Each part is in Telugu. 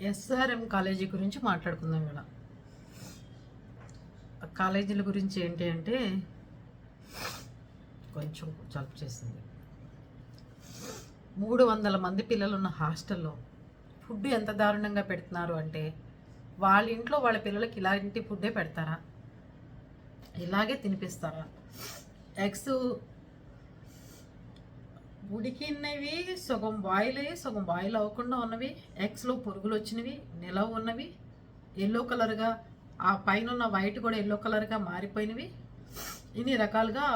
ఎస్ఆర్ఎం కాలేజీ గురించి మాట్లాడుకుందాం ఇక్కడ ఆ కాలేజీల గురించి ఏంటి అంటే కొంచెం జలుపు చేసింది. మూడు వందల మంది పిల్లలు ఉన్న హాస్టల్లో ఫుడ్ ఎంత దారుణంగా పెడుతున్నారు అంటే వాళ్ళ ఇంట్లో వాళ్ళ పిల్లలకి ఇలాంటి ఫుడ్డే పెడతారా? ఇలాగే తినిపిస్తారా? ఎగ్స్ ఉడికినవి సగం బాయిల్ అయ్యి సగం బాయిల్ అవ్వకుండా ఉన్నవి ఎగ్స్లో పురుగులు వచ్చినవి నిలవ ఉన్నవి ఎల్లో కలర్గా ఆ పైన ఉన్న వైట్ కూడా ఎల్లో కలర్గా మారిపోయినవి. ఇన్ని రకాలుగా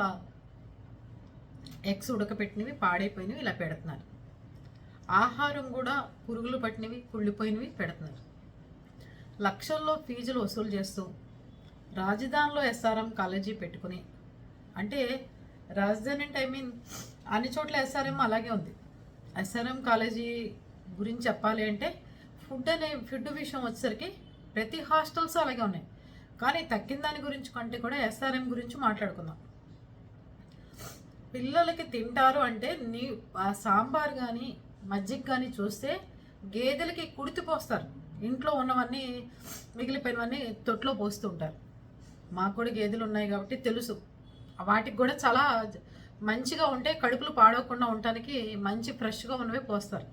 ఎగ్స్ ఉడకపెట్టినవి పాడైపోయినవి ఇలా పెడుతున్నారు. ఆహారం కూడా పురుగులు పట్టినవి కుళ్ళిపోయినవి పెడుతున్నారు. లక్షల్లో ఫీజులు వసూలు చేస్తూ రాజధానిలో ఎస్ఆర్ఎం కాలేజీ పెట్టుకుని అంటే రాజధాని అంటే ఐ మీన్ అన్ని చోట్ల ఎస్ఆర్ఎం అలాగే ఉంది. ఎస్ఆర్ఎం కాలేజీ గురించి చెప్పాలి అంటే ఫుడ్ అనే ఫుడ్ విషయం వచ్చేసరికి ప్రతి హాస్టల్స్ అలాగే ఉన్నాయి. కానీ తగ్గిన దాని గురించి కంటే కూడా ఎస్ఆర్ఎం గురించి మాట్లాడుకుందాం. పిల్లలకి తింటారు అంటే నీ ఆ సాంబార్ కానీ మజ్జిగ కానీ చూస్తే గేదెలకి కుడితి పోస్తారు. ఇంట్లో ఉన్నవన్నీ మిగిలిపోయినవన్నీ తొట్లో పోస్తూ ఉంటారు. మాకు కూడా గేదెలు ఉన్నాయి కాబట్టి తెలుసు. వాటికి కూడా చాలా మంచిగా ఉంటే కడుపులు పాడవకుండా ఉండటానికి మంచి ఫ్రెష్గా ఉన్నవి పోస్తారు.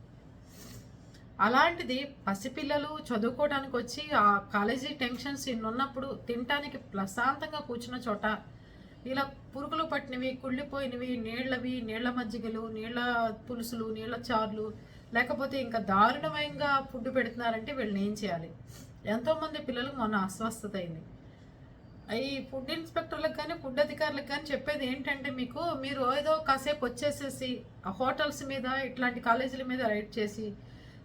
అలాంటిది పసిపిల్లలు చదువుకోవడానికి వచ్చి ఆ కాలేజీ టెన్షన్స్ ఇన్నున్నప్పుడు తినటానికి ప్రశాంతంగా కూర్చున్న చోట ఇలా పురుగులు పట్టినవి కుళ్ళిపోయినవి నీళ్ళవి నీళ్ళ మజ్జిగలు నీళ్ళ పులుసులు నీళ్ళ చారులు లేకపోతే ఇంకా దారుణమయంగా ఫుడ్ పెడుతున్నారంటే వీళ్ళని ఏం చేయాలి? ఎంతోమంది పిల్లలకు మొన్న అస్వస్థత అయింది. ఈ ఫుడ్ ఇన్స్పెక్టర్లకు కానీ ఫుడ్ అధికారులకు కానీ చెప్పేది ఏంటంటే మీకు మీరు ఏదో కాసేపు వచ్చేసేసి ఆ హోటల్స్ మీద ఇట్లాంటి కాలేజీల మీద రైడ్ చేసి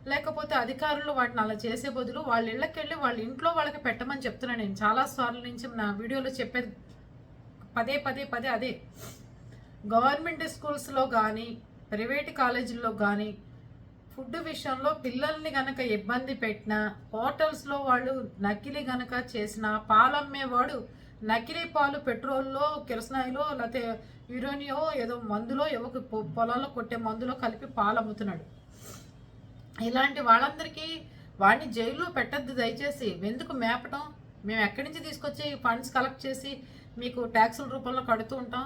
లేకపోతే అధికారులు వాటిని అలా చేసే బదులు వాళ్ళ ఇళ్ళకి వెళ్ళి వాళ్ళ ఇంట్లో వాళ్ళకి పెట్టమని చెప్తున్నాను నేను. చాలా సార్లు నుంచి నా వీడియోలో చెప్పేది పదే పదే పదే అదే. గవర్నమెంట్ స్కూల్స్లో కానీ ప్రైవేట్ కాలేజీల్లో కానీ ఫుడ్ విషయంలో పిల్లల్ని గనక ఇబ్బంది పెట్టినా హోటల్స్లో వాళ్ళు నకిలీ గనక చేసిన పాలమ్మేవాడు నకిలీ పాలు పెట్రోల్లో కిరసనాయిలో లేకపోతే యురేనియో ఏదో మందులో ఎవరికి పొలాల్లో కొట్టే మందులో కలిపి పాలు అమ్ముతున్నాడు. ఇలాంటి వాళ్ళందరికీ వాడిని జైల్లో పెట్టద్దు దయచేసి. ఎందుకు మేపటం? మేము ఎక్కడి నుంచి తీసుకొచ్చి ఫండ్స్ కలెక్ట్ చేసి మీకు ట్యాక్సుల రూపంలో కడుతూ ఉంటాం?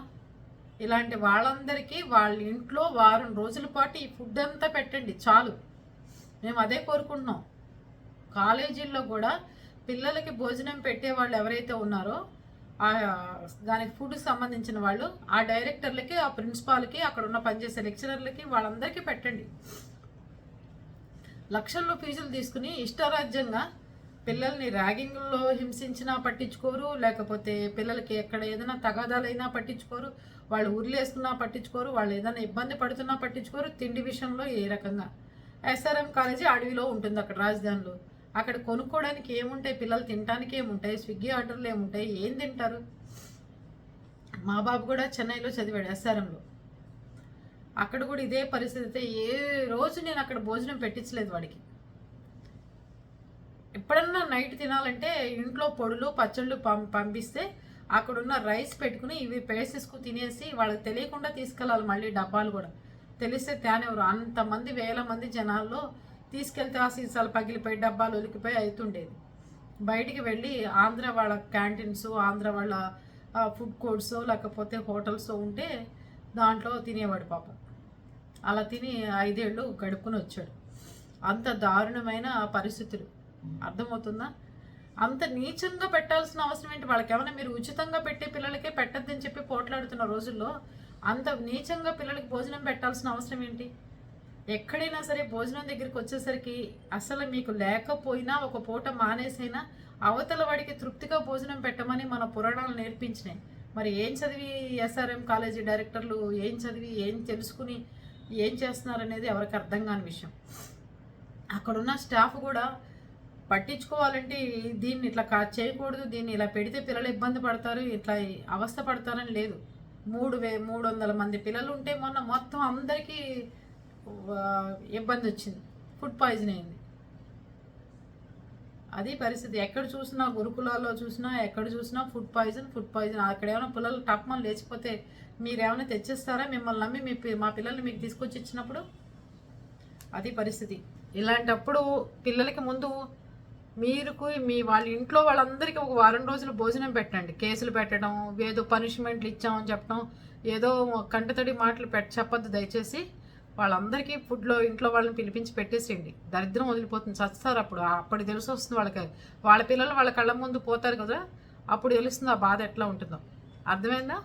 ఇలాంటి వాళ్ళందరికీ వాళ్ళ ఇంట్లో వారం రోజుల పాటు ఈ ఫుడ్ అంతా పెట్టండి చాలు. మేము అదే కోరుకుంటున్నాం. కాలేజీల్లో కూడా పిల్లలకి భోజనం పెట్టే వాళ్ళు ఎవరైతే ఉన్నారో ఆ దానికి ఫుడ్ సంబంధించిన వాళ్ళు ఆ డైరెక్టర్లకి ఆ ప్రిన్సిపాల్కి అక్కడ ఉన్న పనిచేసే లెక్చరర్లకి వాళ్ళందరికీ పెట్టండి. లక్షల్లో ఫీజులు తీసుకుని ఇష్టరాజ్యంగా పిల్లల్ని ర్యాగింగ్లో హింసించినా పట్టించుకోరు లేకపోతే పిల్లలకి ఎక్కడ ఏదైనా తగాదాలైనా పట్టించుకోరు వాళ్ళు ఉరిలేసుకున్నా పట్టించుకోరు వాళ్ళు ఏదైనా ఇబ్బంది పడుతున్నా పట్టించుకోరు తిండి విషయంలో ఏ రకంగా. ఎస్ఆర్ఎం కాలేజీ అడవిలో ఉంటుంది అక్కడ రాజధానిలో. అక్కడ కొనుక్కోవడానికి ఏముంటాయి పిల్లలు తినడానికి ఏముంటాయి స్విగ్గీ ఆర్డర్లు ఏముంటాయి ఏం తింటారు? మా బాబు కూడా చెన్నైలో చదివాడు ఎస్ఆర్ఎంలో. అక్కడ కూడా ఇదే పరిస్థితి అయితే ఏ రోజు నేను అక్కడ భోజనం పెట్టించలేదు వాడికి. ఎప్పుడన్నా నైట్ తినాలంటే ఇంట్లో పొడులు పచ్చళ్ళు పం పంపిస్తే అక్కడున్న రైస్ పెట్టుకుని ఇవి పేసేసుకు తినేసి వాళ్ళకి తెలియకుండా తీసుకెళ్ళాలి మళ్ళీ డబ్బాలు కూడా. తెలిస్తే తేనెవరు అంతమంది వేల మంది జనాల్లో తీసుకెళ్తే ఆ సీసాలు పగిలిపోయి డబ్బాలు ఒలికిపోయి అవుతుండేది బయటికి వెళ్ళి ఆంధ్ర వాళ్ళ క్యాంటీన్స్ ఆంధ్ర వాళ్ళ ఫుడ్ కోర్ట్స్ లేకపోతే హోటల్స్ ఉంటే దాంట్లో తినేవాడు పాపం. అలా తిని ఐదేళ్ళు గడుపుకుని వచ్చాడు. అంత దారుణమైన పరిస్థితులు. అర్థమవుతుందా? అంత నీచంగా పెట్టాల్సిన అవసరం ఏంటి? వాళ్ళకి ఏమైనా మీరు ఉచితంగా పెట్టే పిల్లలకే పెట్టద్దని చెప్పి పోట్లాడుతున్న రోజుల్లో అంత నీచంగా పిల్లలకి భోజనం పెట్టాల్సిన అవసరం ఏంటి? ఎక్కడైనా సరే భోజనం దగ్గరికి వచ్చేసరికి అసలు మీకు లేకపోయినా ఒక పూట మానేసైనా అవతల వాడికి తృప్తిగా భోజనం పెట్టమని మన పురాణాలు నేర్పించినాయి. మరి ఏం చదివి ఎస్ఆర్ఎం కాలేజీ డైరెక్టర్లు ఏం చదివి ఏం తెలుసుకుని ఏం చేస్తున్నారనేది ఎవరికి అర్థం కాని విషయం. అక్కడున్న స్టాఫ్ కూడా పట్టించుకోవాలంటే దీన్ని ఇట్లా కా చేయకూడదు దీన్ని ఇలా పెడితే పిల్లలు ఇబ్బంది పడతారు ఇట్లా అవస్థ పడతారని లేదు. మూడు వే మూడు వందల మంది పిల్లలు ఉంటే మొన్న మొత్తం అందరికీ ఇబ్బంది వచ్చింది. ఫుడ్ పాయిజన్ అయింది. అది పరిస్థితి. ఎక్కడ చూసినా గురుకులాల్లో చూసినా ఎక్కడ చూసినా ఫుడ్ పాయిజన్ ఫుడ్ పాయిజన్. అక్కడ ఏమైనా పిల్లలు టప్మని లేచిపోతే మీరేమైనా తెచ్చిస్తారా? మిమ్మల్ని నమ్మి మీ మా పిల్లల్ని మీకు తీసుకొచ్చి ఇచ్చినప్పుడు? అది పరిస్థితి. ఇలాంటప్పుడు పిల్లలకి ముందు మీరుకు మీ వాళ్ళ ఇంట్లో వాళ్ళందరికీ ఒక వారం రోజులు భోజనం పెట్టండి. కేసులు పెట్టడం ఏదో పనిష్మెంట్లు ఇచ్చామని చెప్పడం ఏదో కంటతడి మాటలు పెట్ చెప్పద్దు దయచేసి. వాళ్ళందరికీ ఫుడ్లో ఇంట్లో వాళ్ళని పిలిపించి పెట్టేసేయండి. దరిద్రం వదిలిపోతుంది. చస్తారు అప్పుడు అప్పుడు తెలిసి వస్తుంది వాళ్ళకి. వాళ్ళ పిల్లలు వాళ్ళ కళ్ళ ముందు పోతారు కదా అప్పుడు తెలుస్తుంది ఆ బాధ ఎట్లా ఉంటుందో. అర్థమైందా?